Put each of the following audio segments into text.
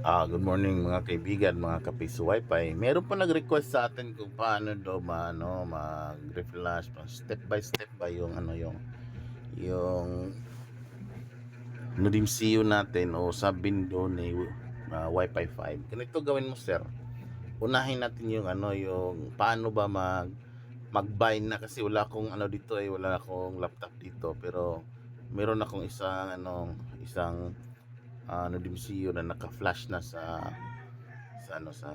Ah, good morning mga kaibigan, mga kapiso wifi. Meron pa nag-request sa atin kung paano do maano mag-reflash step by step ba yung ano yung yung Nodim CU natin o sa window ni uh, Wi-Fi 5. Ganito gawin mo sir. Unahin natin yung ano yung paano ba mag mag-bind na kasi wala akong ano dito eh, wala akong laptop dito pero meron akong isang ano isang uh, ano DMCU na naka-flash na sa sa ano sa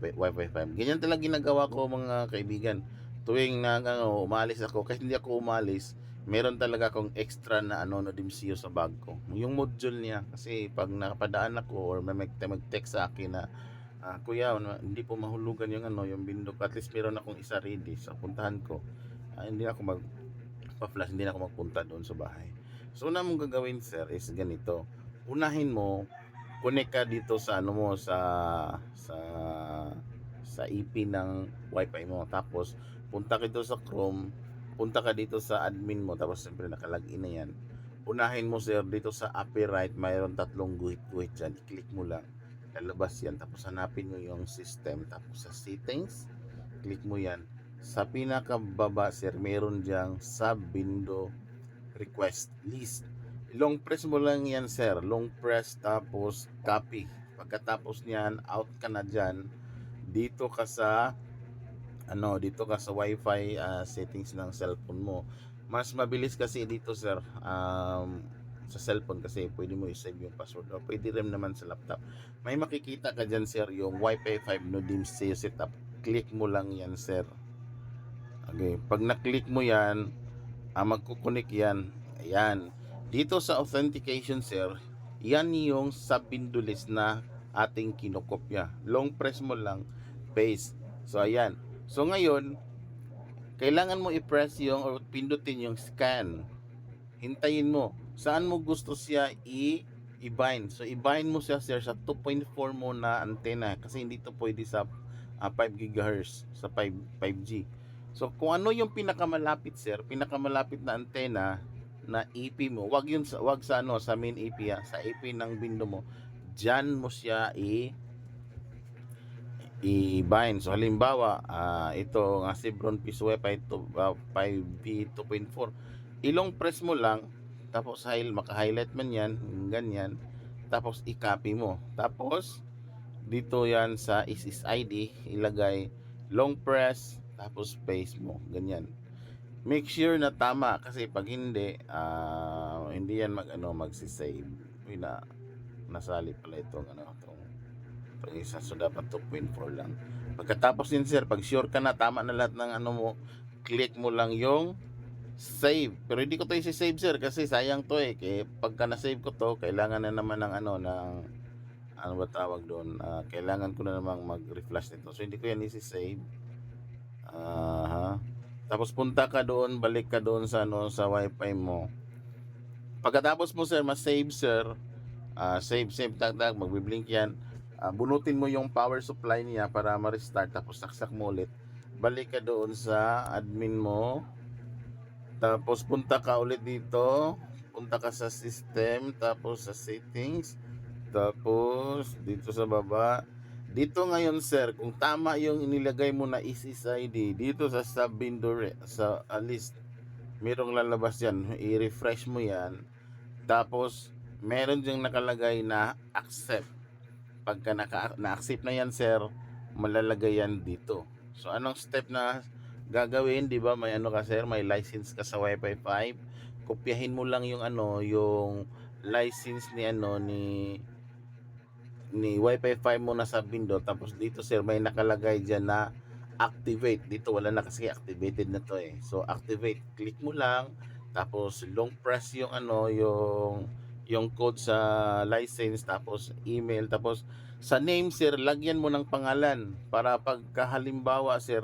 Wi-Fi 5. Ganyan talaga ginagawa ko mga kaibigan. Tuwing na ano, umalis ako, kahit hindi ako umalis, meron talaga akong extra na ano no DMCU sa bag ko. Yung module niya kasi pag nakapadaan ako or may mag- mag-text sa akin na ah, kuya, hindi po mahulugan yung ano, yung bindok. At least meron akong isa ready sa puntahan ko. Ah, hindi na ako mag pa-flash, hindi na ako magpunta doon sa bahay. So, una mong gagawin, sir, is ganito unahin mo connect ka dito sa ano mo sa sa sa EP ng wifi mo. Tapos punta ka dito sa Chrome punta ka dito sa admin mo. Tapos siyempre nakalagin na yan. Unahin mo sir dito sa upper right mayroon tatlong guhit-guhit dyan. I-click mo lang. Lalabas yan. Tapos hanapin mo yung system. Tapos sa settings click mo yan. Sa pinakababa sir meron diyang sub window request list long press mo lang yan sir. Long press tapos copy. Pagkatapos niyan out ka na dyan. Dito ka sa ano dito ka sa wifi uh, settings ng cellphone mo. Mas mabilis kasi dito sir. Um, sa cellphone kasi pwede mo i-save yung password. O pwede rin naman sa laptop. May makikita ka dyan sir yung wifi 5 no dim setup. Click mo lang yan sir. Okay. Pag na-click mo yan ah, magkukunik yan. Ayan dito sa authentication sir, yan yung subpindulis na ating kinokopya. Long press mo lang, paste. So ayan. So ngayon, kailangan mo i-press yung or pindutin yung scan. Hintayin mo. Saan mo gusto siya i i-bind. So i-bind mo siya sir sa 2.4 mo na antenna kasi hindi to pwede sa uh, 5 GHz sa 5 5G. So kung ano yung pinakamalapit sir, pinakamalapit na antenna na EP mo, wag yun sa wag sa ano sa main EP ha, sa EP ng window mo. Diyan mo siya i i-bind. So halimbawa, uh, ito nga Chevron uh, 5V 2.4. Ilong press mo lang tapos high, maka-highlight man yan, ganyan. Tapos i-copy mo. Tapos dito yan sa is is ID ilagay long press tapos paste mo ganyan make sure na tama kasi pag hindi uh, hindi yan mag ano magsi-save. Na nasali pala itong ano itong, itong isa. So dapat 2.4 lang. Pagkatapos din sir pag sure ka na tama na lahat ng ano mo click mo lang yung save. Pero hindi ko to i-save sir kasi sayang to eh. Kaya pagka na-save ko to kailangan na naman ng ano ng ano ba tawag doon? Uh, kailangan ko na namang mag-reflash nito. So hindi ko yan i-save ah uh, tapos punta ka doon, balik ka doon sa ano sa wifi mo. Pagkatapos mo sir, ma-save sir, uh, save save tag tag magbi-blink yan. Uh, bunutin mo yung power supply niya para ma-restart tapos saksak mo ulit. Balik ka doon sa admin mo. Tapos punta ka ulit dito. Punta ka sa system, tapos sa settings, tapos dito sa baba dito ngayon sir, kung tama yung inilagay mo na ID dito sa sub window sa uh, list, merong lalabas yan. I-refresh mo yan. Tapos, meron diyang nakalagay na accept. Pagka na-accept na yan sir, malalagay yan dito. So, anong step na gagawin, di ba? May ano ka sir, may license ka sa Wi-Fi 5. Kopyahin mo lang yung ano, yung license ni ano, ni ni Wi-Fi 5 mo na sa window. Tapos dito sir may nakalagay diyan na activate. Dito wala na kasi activated na to eh. So activate. Click mo lang. Tapos long press yung ano yung yung code sa license. Tapos email. Tapos sa name sir lagyan mo ng pangalan. Para pagka halimbawa sir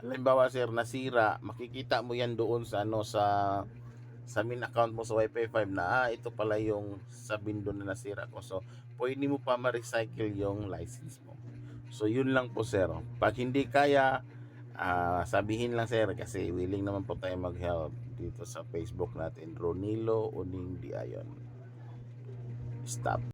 halimbawa sir nasira makikita mo yan doon sa ano sa sa main account mo sa Wi-Fi 5 na ah, ito pala yung sa window na nasira ko. So, pwede mo pa ma-recycle yung license mo. So, yun lang po sir. Pag hindi kaya, uh, sabihin lang sir kasi willing naman po tayo mag-help dito sa Facebook natin. Ronilo Uning Diayon. Stop.